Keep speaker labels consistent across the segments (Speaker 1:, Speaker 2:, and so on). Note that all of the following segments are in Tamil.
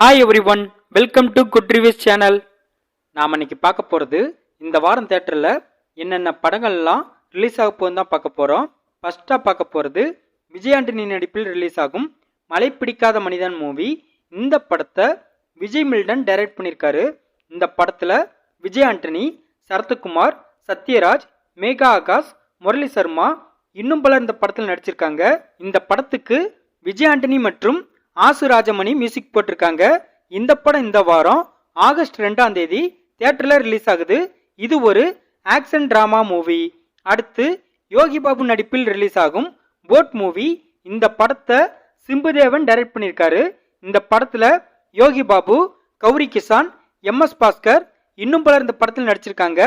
Speaker 1: Hi everyone welcome to good reviews channel நாம் இன்னைக்கு பார்க்க போகிறது இந்த வாரம் தேட்டரில் என்னென்ன படங்கள்லாம் ரிலீஸ் ஆக போகுதுன்னு தான் பார்க்க போகிறோம் ஃபஸ்ட்டாக பார்க்க போகிறது விஜய் ஆண்டனி நடிப்பில் ரிலீஸ் ஆகும் மலை பிடிக்காத மனிதன் மூவி இந்த படத்தை விஜய் மில்டன் டைரக்ட் பண்ணியிருக்காரு. இந்த படத்தில் விஜய் ஆண்டனி சரத்குமார் சத்யராஜ் மேகா ஆகாஷ் முரளி சர்மா இன்னும் பலர் இந்த படத்தில் நடிச்சிருக்காங்க. இந்த படத்துக்கு விஜய் ஆண்டனி மற்றும் ஆசு ராஜமணி மியூசிக் போட்டிருக்காங்க. இந்த படம் இந்த வாரம் ஆகஸ்ட் ரெண்டாம் தேதி தியேட்டரில் ரிலீஸ் ஆகுது. இது ஒரு ஆக்ஷன் ட்ராமா மூவி அடுத்து யோகி பாபு நடிப்பில் ரிலீஸ் ஆகும் போட் மூவி இந்த படத்தை சிம்புதேவன் டைரக்ட் பண்ணியிருக்காரு. இந்த படத்தில் யோகி பாபு கௌரி கிசான் எம் எஸ் பாஸ்கர் இன்னும் பலர் இந்த படத்தில் நடிச்சிருக்காங்க.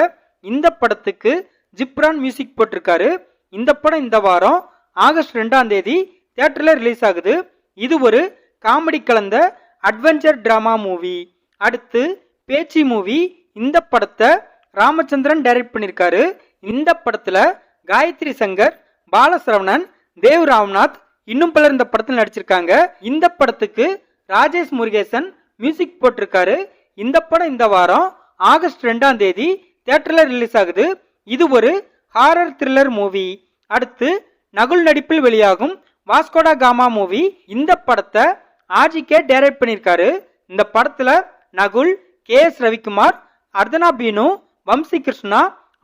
Speaker 1: இந்த படத்துக்கு ஜிப்ரான் மியூசிக் போட்டிருக்காரு. இந்த படம் இந்த வாரம் ஆகஸ்ட் ரெண்டாம் தேதி தியேட்டரில் ரிலீஸ் ஆகுது. இது ஒரு காமெடி கலந்த அட்வென்ச்சர் ட்ராமா மூவி அடுத்து பேச்சி மூவி இந்த படத்தை ராமச்சந்திரன் டைரக்ட் பண்ணியிருக்காரு இந்த படத்தில் காயத்ரி சங்கர் பாலசரவணன் தேவ் ராம்நாத் இன்னும் பலர் இந்த படத்தில் நடிச்சிருக்காங்க. இந்த படத்துக்கு ராஜேஷ் முருகேசன் மியூசிக் போட்டிருக்காரு. இந்த படம் இந்த வாரம் ஆகஸ்ட் ரெண்டாம் தேதி தேட்டரில் ரிலீஸ் ஆகுது. இது ஒரு ஹாரர் த்ரில்லர் மூவி அடுத்து நகுல் நடிப்பில் வெளியாகும் வாஸ்கோடா காமா மூவி இந்த படத்தை ஆஜிக்கே டைரக்ட் பண்ணியிருக்காரு. இந்த படத்தில் நகுல் கே எஸ் ரவிக்குமார் அர்தனா பீனு வம்சி கிருஷ்ணா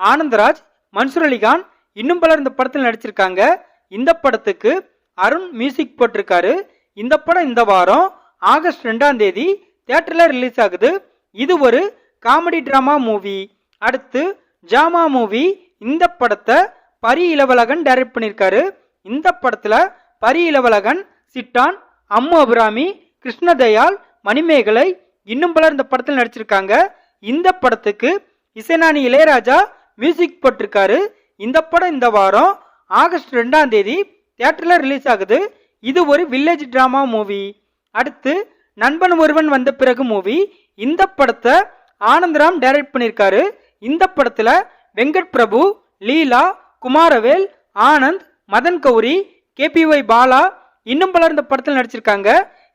Speaker 1: ஆனந்தராஜ் மன்சூர் அலிகான் இன்னும் பலர் இந்த படத்தில் நடிச்சிருக்காங்க. இந்த படத்துக்கு அருண் மியூசிக் போட்டிருக்காரு. இந்த படம் இந்த வாரம் ஆகஸ்ட் ரெண்டாம் தேதி தேட்டரில் ரிலீஸ் ஆகுது. இது ஒரு காமெடி ட்ராமா மூவி அடுத்து ஜாமா மூவி இந்த படத்தை பரி இளவலகன் டைரக்ட் பண்ணியிருக்காரு. இந்த படத்தில் பரி இளவலகன் சிட்டான் அம்மு அபிராமி கிருஷ்ணதயால் மணிமேகலை இன்னும் பலர் இந்த படத்தில் நடிச்சிருக்காங்க. இந்த படத்துக்கு இசைநாணி இளையராஜா மியூசிக் போட்டிருக்காரு. இந்த படம் இந்த வாரம் ஆகஸ்ட் ரெண்டாம் தேதி தியேட்டரில் ரிலீஸ் ஆகுது. இது ஒரு வில்லேஜ் ட்ராமா மூவி அடுத்து நண்பன் ஒருவன் வந்த பிறகு மூவி இந்த படத்தை ஆனந்தராம் டைரக்ட் பண்ணியிருக்காரு. இந்த படத்தில் வெங்கட் பிரபு லீலா குமாரவேல் ஆனந்த் மதன் கௌரி கேபிஒய் பாலா இன்னும் பலர் இந்த படத்தில் நடிச்சிருக்காங்க.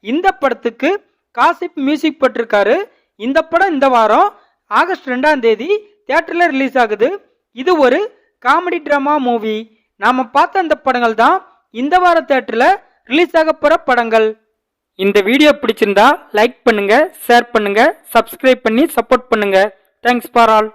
Speaker 1: இந்த படத்துக்கு காசிப் மியூசிக் போட்டிருக்காரு. இந்த படம் இந்த வாரம் ஆகஸ்ட் ரெண்டாம் தேதி தியேட்டரில் ரிலீஸ் ஆகுது. இது ஒரு காமெடி ட்ராமா மூவி நாம் பார்த்த அந்த படங்கள் தான் இந்த வார தேட்டரில் ரிலீஸ் ஆக போகிற படங்கள். இந்த வீடியோ பிடிச்சிருந்தா லைக் பண்ணுங்கள் ஷேர் பண்ணுங்கள் சப்ஸ்கிரைப் பண்ணி சப்போர்ட் பண்ணுங்கள் தேங்க்ஸ் ஃபார் ஆல்